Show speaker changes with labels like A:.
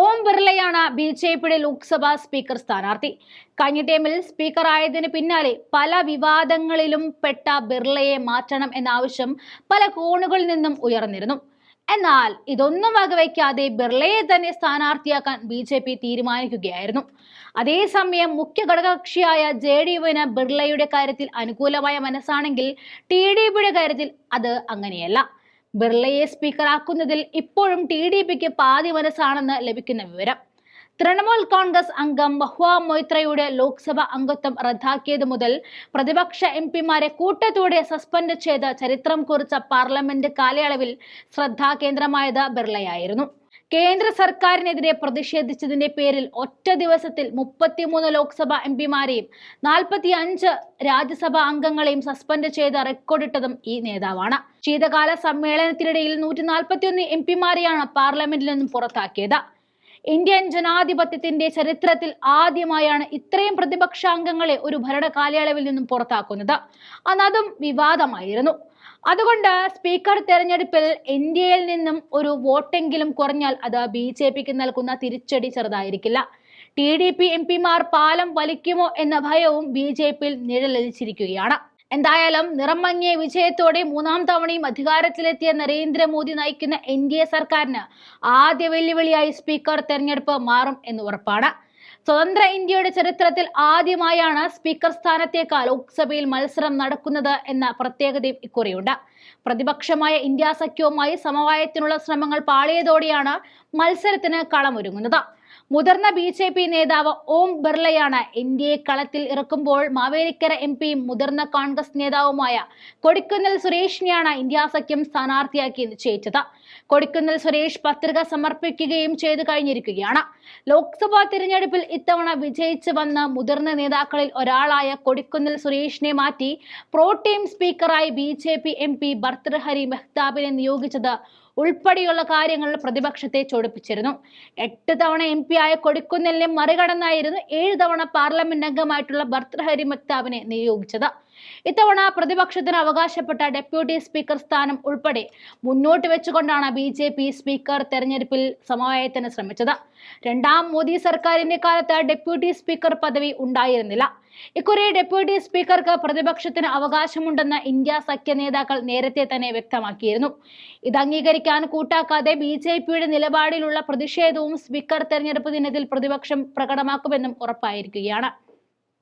A: ഓം ബിർളയാണ് B J പിയുടെ Lok Sabha speaker സ്ഥാനാർത്ഥി. കഴിഞ്ഞ ടൈമിൽ സ്പീക്കർ ആയതിന് പിന്നാലെ പല വിവാദങ്ങളിലും പെട്ട ബിർളയെ മാറ്റണം എന്ന ആവശ്യം പല കോണുകളിൽ നിന്നും ഉയർന്നിരുന്നു. എന്നാൽ ഇതൊന്നും വകവയ്ക്കാതെ ബിർളയെ തന്നെ സ്ഥാനാർത്ഥിയാക്കാൻ ബി ജെ പി തീരുമാനിക്കുകയായിരുന്നു. അതേസമയം മുഖ്യ ഘടകകക്ഷിയായ ജെ ഡി യുവിന് ബിർളയുടെ കാര്യത്തിൽ അനുകൂലമായ മനസ്സാണെങ്കിൽ ടി ഡി പിയുടെ കാര്യത്തിൽ അത് അങ്ങനെയല്ല. ബിർളയെ സ്പീക്കറാക്കുന്നതിൽ ഇപ്പോഴും ടി ഡി പിക്ക് പാതി മനസ്സാണെന്ന് ലഭിക്കുന്ന വിവരം. തൃണമൂൽ കോൺഗ്രസ് അംഗം മഹ്വ മൊയ്ത്രയുടെ ലോക്സഭ അംഗത്വം റദ്ദാക്കിയത് മുതൽ പ്രതിപക്ഷ എം പിമാരെ കൂട്ടത്തോടെ സസ്പെൻഡ് ചെയ്ത് ചരിത്രം കുറിച്ച പാർലമെന്റ് കാലയളവിൽ ശ്രദ്ധാകേന്ദ്രമായത് ബിർളയായിരുന്നു. കേന്ദ്ര സർക്കാരിനെതിരെ പ്രതിഷേധിച്ചതിന്റെ പേരിൽ ഒറ്റ ദിവസത്തിൽ മുപ്പത്തിമൂന്ന് ലോക്സഭാ എം പിമാരെയും നാൽപ്പത്തി അഞ്ച് രാജ്യസഭാ അംഗങ്ങളെയും സസ്പെൻഡ് ചെയ്ത് റെക്കോർഡിട്ടതും ഈ നേതാവാണ്. ശീതകാല സമ്മേളനത്തിനിടയിൽ നൂറ്റി നാൽപ്പത്തിയൊന്ന് എം പിമാരെയാണ് പാർലമെന്റിൽ നിന്നും പുറത്താക്കിയത്. ഇന്ത്യൻ ജനാധിപത്യത്തിന്റെ ചരിത്രത്തിൽ ആദ്യമായാണ് ഇത്രയും പ്രതിപക്ഷാംഗങ്ങളെ ഒരു ഭരണ കാലയളവിൽ നിന്നും പുറത്താക്കുന്നത്. അന്നതും വിവാദമായിരുന്നു. അതുകൊണ്ട് സ്പീക്കർ തെരഞ്ഞെടുപ്പിൽ ഇന്ത്യയിൽ നിന്നും ഒരു വോട്ടെങ്കിലും കുറഞ്ഞാൽ അത് ബി ജെ പിക്ക് നൽകുന്ന തിരിച്ചടി ചെറുതായിരിക്കില്ല. ടി ഡി പി എം പിമാർ പാലം വലിക്കുമോ എന്ന ഭയവും ബി ജെ പിയിൽ എന്തായാലും നിറം മങ്ങിയ വിജയത്തോടെ മൂന്നാം തവണയും അധികാരത്തിലെത്തിയ നരേന്ദ്രമോദി നയിക്കുന്ന എൻ ഡി എ സർക്കാരിന് ആദ്യ വെല്ലുവിളിയായി സ്പീക്കർ തെരഞ്ഞെടുപ്പ് മാറും എന്ന് ഉറപ്പാണ് സ്വതന്ത്ര ഇന്ത്യയുടെ ചരിത്രത്തിൽ ആദ്യമായാണ് സ്പീക്കർ സ്ഥാനത്തേക്കാൾ ലോക്സഭയിൽ മത്സരം നടക്കുന്നത് എന്ന പ്രത്യേകതയും ഇക്കുറിയുണ്ട്. പ്രതിപക്ഷമായ ഇന്ത്യ സഖ്യവുമായി സമവായത്തിനുള്ള ശ്രമങ്ങൾ പാളിയതോടെയാണ് മത്സരത്തിന് കളമൊരുങ്ങുന്നത്. മുതിർന്ന ബി ജെ പി നേതാവ് ഓം ബിർളയാണ് എൻ ഡി എ കളത്തിൽ ഇറക്കുമ്പോൾ മാവേലിക്കര എം പിയും മുതിർന്ന കോൺഗ്രസ് നേതാവുമായ കൊടിക്കുന്നൽ സുരേഷിനെയാണ് ഇന്ത്യ സഖ്യം സ്ഥാനാർത്ഥിയാക്കി നിശ്ചയിച്ചത്. കൊടിക്കുന്നൽ സുരേഷ് പത്രിക സമർപ്പിക്കുകയും ചെയ്തു കഴിഞ്ഞിരിക്കുകയാണ്. ലോക്സഭാ തിരഞ്ഞെടുപ്പിൽ ഇത്തവണ വിജയിച്ചു വന്ന മുതിർന്ന നേതാക്കളിൽ ഒരാളായ കൊടിക്കുന്നിൽ സുരേഷിനെ മാറ്റി pro tem സ്പീക്കറായി B J P M P Bhartruhari മെഹ്താബിനെ നിയോഗിച്ചത് ഉൾപ്പെടെയുള്ള കാര്യങ്ങളിൽ പ്രതിപക്ഷത്തെ ചൊടിപ്പിച്ചിരുന്നു. എട്ട് തവണ എം പി ആയ കൊടിക്കുന്നിലിനെ മറികടന്നായിരുന്നു ഏഴ് തവണ പാർലമെന്റ് അംഗമായിട്ടുള്ള ഭർത്തൃഹരി മെക്താബിനെ നിയോഗിച്ചത്. ഇത്തവണ പ്രതിപക്ഷത്തിന് അവകാശപ്പെട്ട ഡെപ്യൂട്ടി സ്പീക്കർ സ്ഥാനം ഉൾപ്പെടെ മുന്നോട്ട് വെച്ചുകൊണ്ടാണ് ബി ജെ പി സ്പീക്കർ തെരഞ്ഞെടുപ്പിൽ സമവായത്തിന് ശ്രമിച്ചത്. രണ്ടാം മോദി സർക്കാരിന്റെ കാലത്ത് ഡെപ്യൂട്ടി സ്പീക്കർ പദവി ഉണ്ടായിരുന്നില്ല. ഇക്കുറി ഡെപ്യൂട്ടി സ്പീക്കർക്ക് പ്രതിപക്ഷത്തിന് അവകാശമുണ്ടെന്ന് ഇന്ത്യ സഖ്യ നേതാക്കൾ നേരത്തെ തന്നെ വ്യക്തമാക്കിയിരുന്നു. ഇത് അംഗീകരിക്കാൻ കൂട്ടാക്കാതെ ബി ജെ പിയുടെ നിലപാടിലുള്ള പ്രതിഷേധവും സ്പീക്കർ തെരഞ്ഞെടുപ്പ് ദിനത്തിൽ പ്രതിപക്ഷം പ്രകടമാക്കുമെന്നും ഉറപ്പായിരിക്കുകയാണ്.